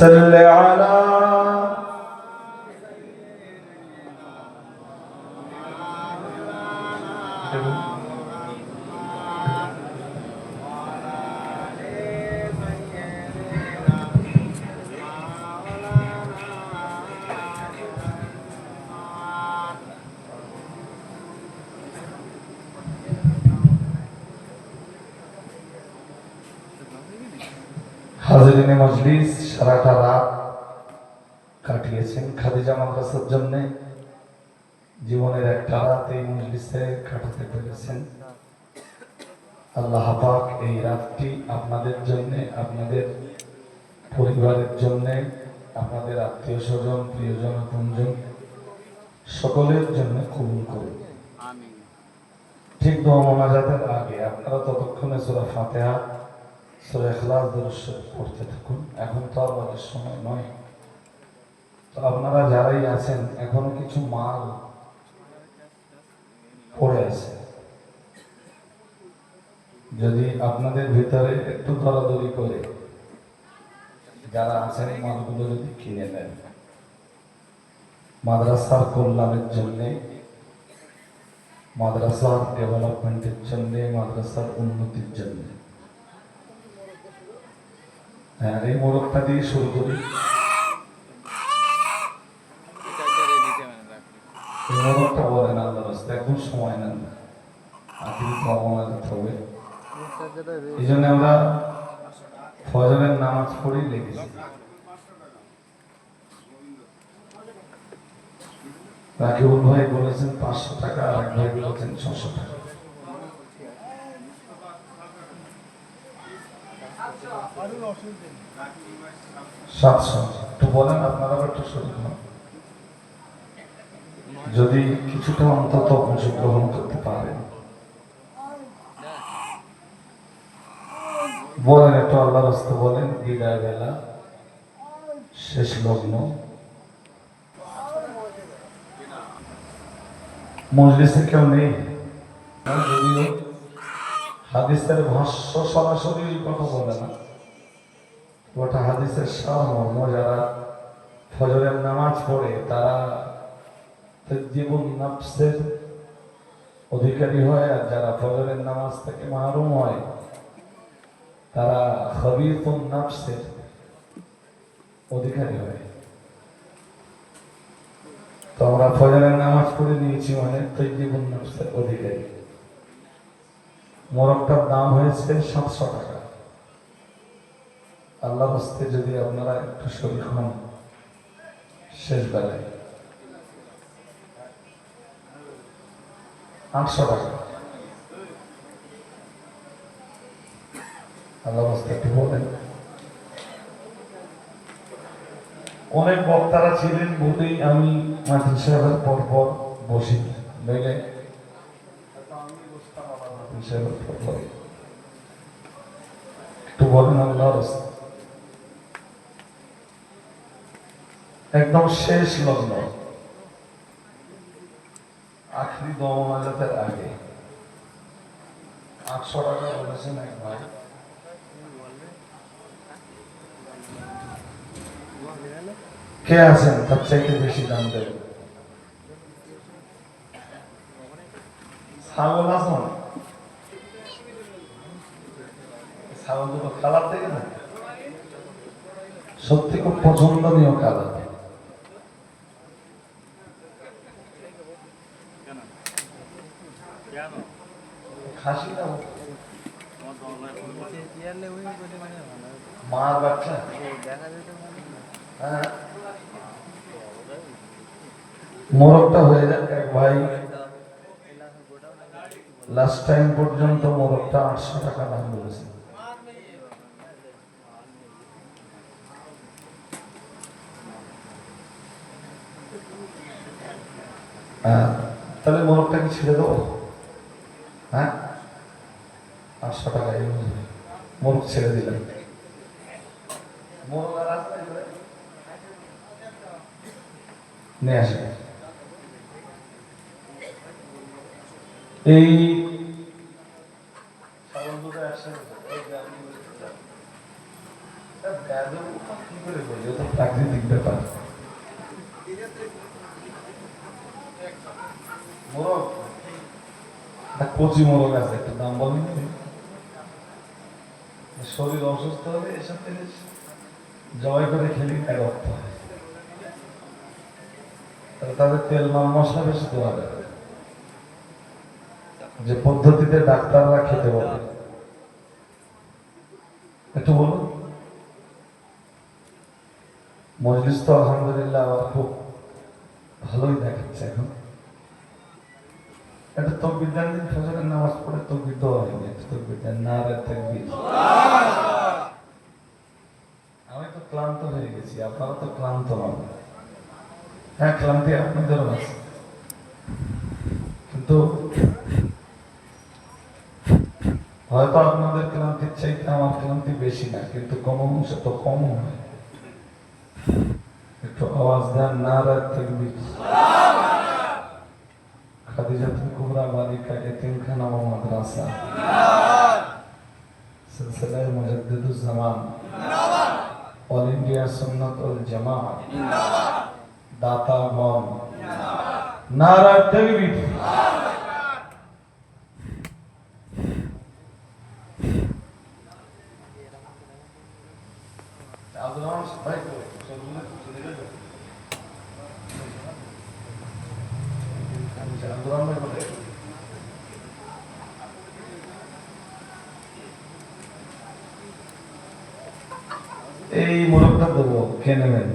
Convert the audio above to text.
صل على হাজিরিনে মজলিস সারাটা রাত কাটিয়েছেন খাদিজা মাদ্রাসার জন্য। জীবনের একটা রাত এই মজলিসে কাটাতে পেরেছেন। আল্লাহ পাক এই রাতটি আপনাদের জন্য আপনাদের পরিবারের জন্য আপনাদের আত্মীয় স্বজন প্রিয়জন আপনজন সকলের জন্য কবুল করুন। ঠিক দোয়া মোনাজাতের আগে আপনারা ততক্ষণে সুরা ফাতেহা পড়তে থাকুন। এখন তো আর বাদের সময় নয়। তো আপনারা যারাই আছেন, এখনও কিছু মাল পড়ে আছে। যদি আপনাদের ভিতরে একটু দরাদরি করে যারা আছেন মালগুলো যদি কিনে নেন। মাদ্রাসার কল্যাণের জন্যে, মাদ্রাসার ডেভেলপমেন্টের জন্য, মাদ্রাসার উন্নতির জন্য। হ্যাঁ এই মোড়কটা দিয়ে শুরু করি। মোড়কটা বলেন আল্লাহ রাস্তা একদম সময় নেন কামনা করতে হবে। এই জন্য আমরা ফজরের নামাজ পড়েই লেগেছি রাকিবুল ভাই বলেছেন, পাঁচশো টাকা আর এক ভাই বলেছেন, ছশো টাকা। সাতশো। একটু বলেন আপনারা একটু শরীর যদি কিছুটা অন্তত অংশগ্রহণ করতে পারেন। বলেন, একটু আল্লাহ রাস্তা বলেন, বিদায় বেলা, শেষ লগ্ন। মজলিসে কেউ নেই? যদিও হাদিসের ভাষ্য সরাসরি কথা বলে না। ওটা হাদিসের সারমর্ম যারা ফজরের নামাজ পড়ে, তারা জীবন নাফসের অধিকারী হয় আর যারা ফজরের নামাজ থেকে মাহরুম হয়, তারা খবির নাফসের অধিকারী হয়। তো আমরা ফজরের নামাজ পড়ে নিয়েছি মানে তৈজিবুন নফসের অধিকারী। মোরগটার দাম হয়েছে সাতশো টাকা। আল্লাহ হস্তে যদি আপনারা একটু শরীর হন শেষ বেলায় আটশো টাকা। আল্লাহ হস্তে একটু বলেন। অনেক বক্তারা ছিলেন বলেই আমি মাথিন সাহেবের পর পর বসি। নইলে পর একটু বলেন আল্লাহ হস্তে একদম শেষ লগ্ন। আখরি দমাজাতের আগে। আটশো টাকা বলেছেন এক ভাই। কে আছেন? তার চাইতে বেশি দাম দেবেন ছাগল আসুন সত্যি খুব পছন্দনীয় না? মার বাচ্চা? হ্যাঁ। মোরগটা হয়ে যাক এক ভাই। লাস্ট টাইম পর্যন্ত মোরগটা আটশো টাকা দাম বলেছে। হ্যাঁ, তাহলে মোরগটা কি ছেড়ে দেবো? হ্যাঁ? আটশো টাকা ছেড়ে নিয়ে আসে এই ছাগল দুটো একসাথে এই যে আমি বলছি, এটা ব্যাধের উপর কি করে বলি ও তো প্রাকৃতিক ব্যাপার আছে দাম বলেন শরীর অসুস্থ এসব জবাই করে খেলি হয়। তাদের তেল, মাল, মশলা বেশি দেওয়া যাবে। যে পদ্ধতিতে ডাক্তাররা খেতে বলে। একটু বলুন। মজলিস তো আলহামদুলিল্লাহ খুব ভালোই দেখাচ্ছে এখন। ফজরের নামাজ পড়ে না রে আমি তো ক্লান্ত হয়ে গেছি, আপনারা তো ক্লান্ত নন হ্যাঁ ক্লান্তি আছে। কিন্তু হয়তো আপনাদের ক্লান্তির চাইতে আমার ক্লান্তি বেশি না, কিন্তু কম অংশ তো কম হয়। একটু আওয়াজ দেন, না রাত থাকবি খাদিজাতুল কুবরা বালিকা এতিমখানা ও মাদ্রাসা। সিলসিলায় মুজাদ্দিদুজ জামান অল ইন্ডিয়া সুন্নাত ওয়াল জামাত। দাতা গণ নারা তাকবীর এই মোরগটা দেবো কে নেবেন